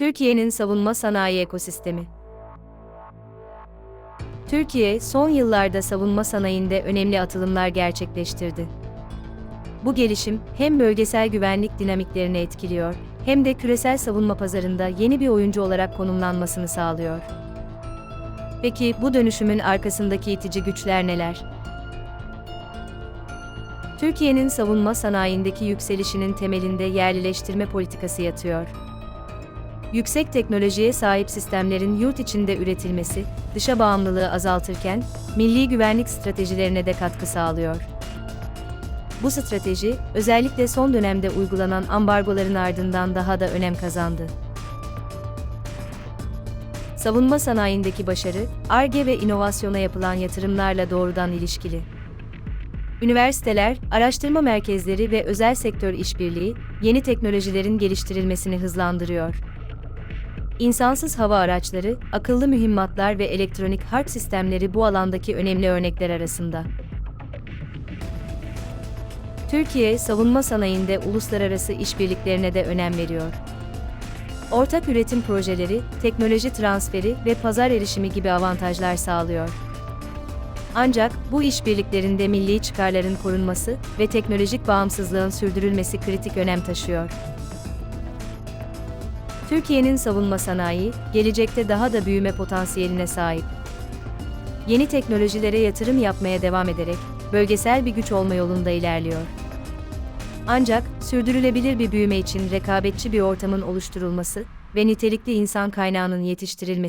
Türkiye'nin savunma sanayi ekosistemi. Türkiye, son yıllarda savunma sanayinde önemli atılımlar gerçekleştirdi. Bu gelişim hem bölgesel güvenlik dinamiklerini etkiliyor, hem de küresel savunma pazarında yeni bir oyuncu olarak konumlanmasını sağlıyor. Peki bu dönüşümün arkasındaki itici güçler neler? Türkiye'nin savunma sanayindeki yükselişinin temelinde yerlileştirme politikası yatıyor. Yüksek teknolojiye sahip sistemlerin yurt içinde üretilmesi, dışa bağımlılığı azaltırken, milli güvenlik stratejilerine de katkı sağlıyor. Bu strateji, özellikle son dönemde uygulanan ambargoların ardından daha da önem kazandı. Savunma sanayindeki başarı, ARGE ve inovasyona yapılan yatırımlarla doğrudan ilişkili. Üniversiteler, araştırma merkezleri ve özel sektör işbirliği, yeni teknolojilerin geliştirilmesini hızlandırıyor. İnsansız hava araçları, akıllı mühimmatlar ve elektronik harp sistemleri bu alandaki önemli örnekler arasında. Türkiye, savunma sanayinde uluslararası işbirliklerine de önem veriyor. Ortak üretim projeleri, teknoloji transferi ve pazar erişimi gibi avantajlar sağlıyor. Ancak bu işbirliklerinde milli çıkarların korunması ve teknolojik bağımsızlığın sürdürülmesi kritik önem taşıyor. Türkiye'nin savunma sanayi, gelecekte daha da büyüme potansiyeline sahip. Yeni teknolojilere yatırım yapmaya devam ederek, bölgesel bir güç olma yolunda ilerliyor. Ancak, sürdürülebilir bir büyüme için rekabetçi bir ortamın oluşturulması ve nitelikli insan kaynağının yetiştirilmesi